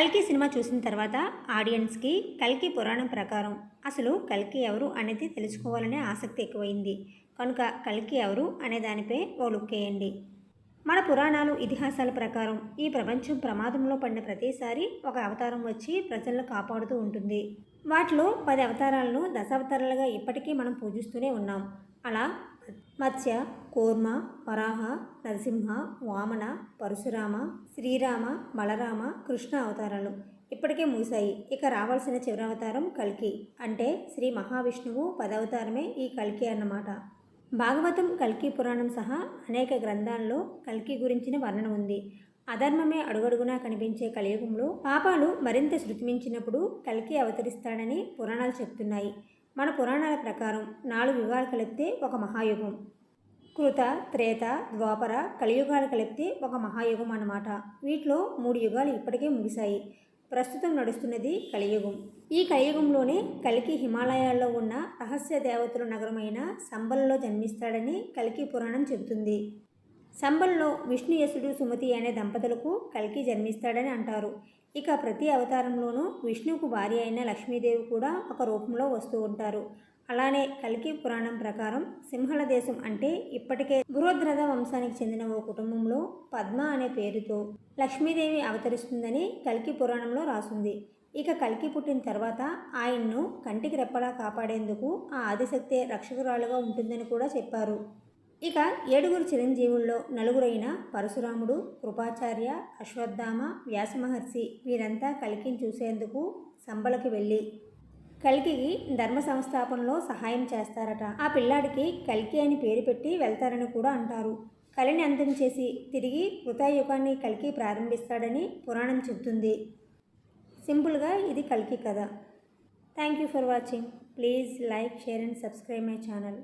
కల్కి సినిమా చూసిన తర్వాత ఆడియన్స్కి కల్కి పురాణం ప్రకారం అసలు కల్కి ఎవరు అనేది తెలుసుకోవాలనే ఆసక్తి ఎక్కువైంది. కనుక కల్కి ఎవరు అనే దానిపై ఓ లుక్ వేయండి. మన పురాణాలు ఇతిహాసాల ప్రకారం ఈ ప్రపంచం ప్రమాదంలో పడిన ప్రతిసారి ఒక అవతారం వచ్చి ప్రజలను కాపాడుతూ ఉంటుంది. వాటిలో పది అవతారాలను దశావతారాలుగా ఇప్పటికీ మనం పూజిస్తూనే ఉన్నాం. అలా మత్స్య కూర్మ వరాహ నరసింహ వామన పరశురామ శ్రీరామ బలరామ కృష్ణ అవతారాలు. ఇప్పటికే ముగిశాయి. ఇక రావాల్సిన చివరి అవతారం కల్కి. అంటే శ్రీ మహావిష్ణువు పదవతారమే ఈ కల్కి అన్నమాట. భాగవతం కల్కి పురాణం సహా అనేక గ్రంథాల్లో కల్కి గురించిన వర్ణన ఉంది. అధర్మమే అడుగడుగునా కనిపించే కలియుగంలో పాపాలు మరింత శృతిమించినప్పుడు కల్కి అవతరిస్తాడని పురాణాలు చెప్తున్నాయి. మన పురాణాల ప్రకారం నాలుగు యుగాలు కలిపితే ఒక మహాయుగం. కృత త్రేత ద్వాపర కలియుగాలు కలిపితే ఒక మహాయుగం అన్నమాట. వీటిలో మూడు యుగాలు ఇప్పటికే ముగిశాయి. ప్రస్తుతం నడుస్తున్నది కలియుగం. ఈ కలియుగంలోనే కలికి హిమాలయాల్లో ఉన్న రహస్య దేవతల నగరమైన సంబల్లో జన్మిస్తాడని కలికి పురాణం చెబుతుంది. సంబల్లో విష్ణుయసుడు సుమతి అనే దంపతులకు కల్కి జన్మిస్తాడని అంటారు. ఇక ప్రతి అవతారంలోనూ విష్ణువుకు భార్య అయిన లక్ష్మీదేవి కూడా ఒక రూపంలో వస్తూ ఉంటారు. అలానే కల్కి పురాణం ప్రకారం సింహళ దేశం అంటే ఇప్పటికే బృహద్రథ వంశానికి చెందిన ఓ కుటుంబంలో పద్మ అనే పేరుతో లక్ష్మీదేవి అవతరిస్తుందని కల్కి పురాణంలో రాసుంది. ఇక కల్కి పుట్టిన తర్వాత ఆయన్ను కంటికి రెప్పలా కాపాడేందుకు ఆ ఆదిశక్తే రక్షకురాలుగా ఉంటుందని కూడా చెప్పారు. ఇక ఏడుగురు చిరంజీవుల్లో నలుగురైన పరశురాముడు కృపాచార్య అశ్వత్థామ వ్యాసమహర్షి వీరంతా కలికిని చూసేందుకు సంబలకి వెళ్ళి కల్కికి ధర్మ సంస్థాపనలో సహాయం చేస్తారట. ఆ పిల్లాడికి కల్కి అని పేరు పెట్టి వెళ్తారని కూడా అంటారు. కలిని అంతం చేసి తిరిగి కృతాయుగాన్ని కల్కి ప్రారంభిస్తాడని పురాణం చెబుతుంది. సింపుల్గా ఇది కల్కి కథ. Thank you for watching. Please like share and subscribe my channel.